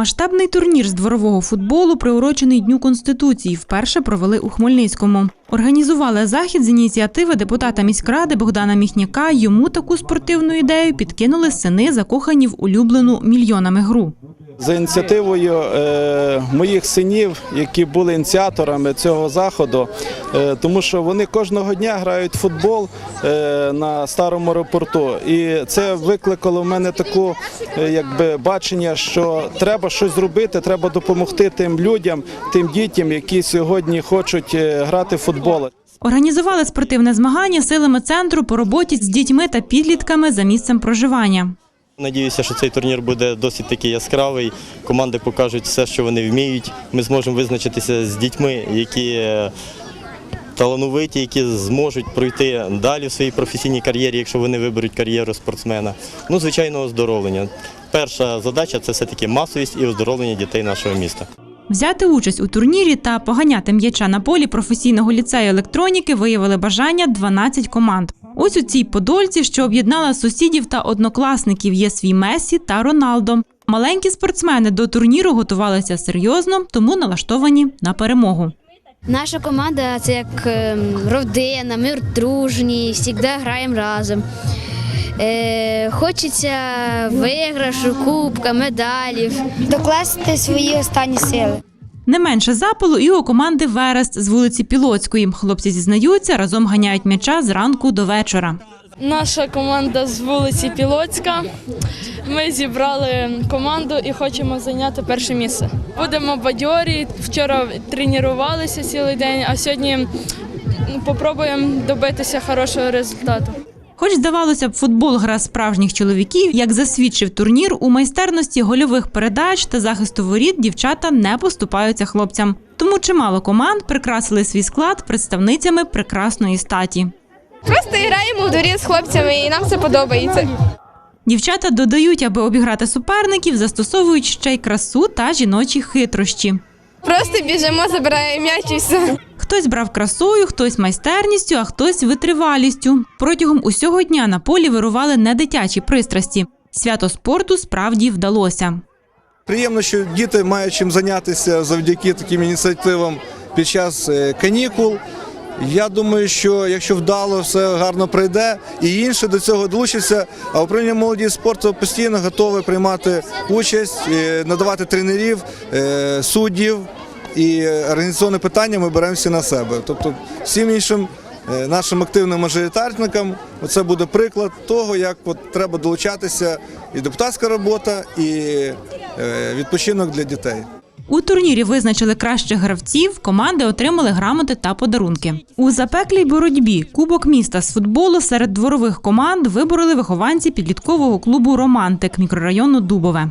Масштабний турнір з дворового футболу, приурочений Дню Конституції, вперше провели у Хмельницькому. Організували захід з ініціативи депутата міськради Богдана Міхняка. Йому таку спортивну ідею підкинули сини, закохані в улюблену мільйонами гру. За ініціативою е, моїх синів, які були ініціаторами цього заходу, е, тому що вони кожного дня грають футбол е, на старому аеропорту. І це викликало в мене таку е, якби бачення, що треба щось зробити, треба допомогти тим людям, тим дітям, які сьогодні хочуть грати в футбол. Організували спортивне змагання силами центру по роботі з дітьми та підлітками за місцем проживання. Надіюся, що цей турнір буде досить таки яскравий. Команди покажуть все, що вони вміють. Ми зможемо визначитися з дітьми, які е, талановиті, які зможуть пройти далі в своїй професійній кар'єрі, якщо вони виберуть кар'єру спортсмена. Ну, звичайно, оздоровлення. Перша задача це все-таки масовість і оздоровлення дітей нашого міста. Взяти участь у турнірі та поганяти м'яча на полі професійного ліцею електроніки виявили бажання 12 команд. Ось у цій подольці, що об'єднала сусідів та однокласників, є свій Месі та Роналдо. Маленькі спортсмени до турніру готувалися серйозно, тому налаштовані на перемогу. Наша команда це як ем, родина, ми дружні, завжди граємо разом. Е, хочеться виграшу, кубка, медалів. докласти свої останні сили. Не менше запалу і у команди Верест з вулиці Пілоцької. Хлопці зізнаються, разом ганяють м'яча з ранку до вечора. Наша команда з вулиці Пілоцька. Ми зібрали команду і хочемо зайняти перше місце. Будемо бадьорі. Вчора тренувалися цілий день, а сьогодні спробуємо добитися хорошого результату. Хоч здавалося б, футбол гра справжніх чоловіків, як засвідчив турнір, у майстерності гольових передач та захисту воріт дівчата не поступаються хлопцям. Тому чимало команд прикрасили свій склад представницями прекрасної статі. Просто граємо в дворі з хлопцями, і нам це подобається. Дівчата додають, аби обіграти суперників, застосовують ще й красу та жіночі хитрощі. Просто біжимо, забираємо м'яч і все. Хтось брав красою, хтось майстерністю, а хтось витривалістю. Протягом усього дня на полі вирували не дитячі пристрасті. Свято спорту справді вдалося. Приємно, що діти мають чим зайнятися завдяки таким ініціативам під час е, канікул. Я думаю, що якщо вдало, все гарно пройде, і інші до цього долучаться. А управління молоді спорту постійно готове приймати участь, е, надавати тренерів, е, суддів і організаційне питання ми беремо всі на себе. Тобто всім іншим е, нашим активним мажоритарникам це буде приклад того, як от треба долучатися і депутатська робота, і е, відпочинок для дітей. У турнірі визначили кращих гравців, команди отримали грамоти та подарунки. У запеклій боротьбі Кубок міста з футболу серед дворових команд вибороли вихованці підліткового клубу Романтик мікрорайону Дубове.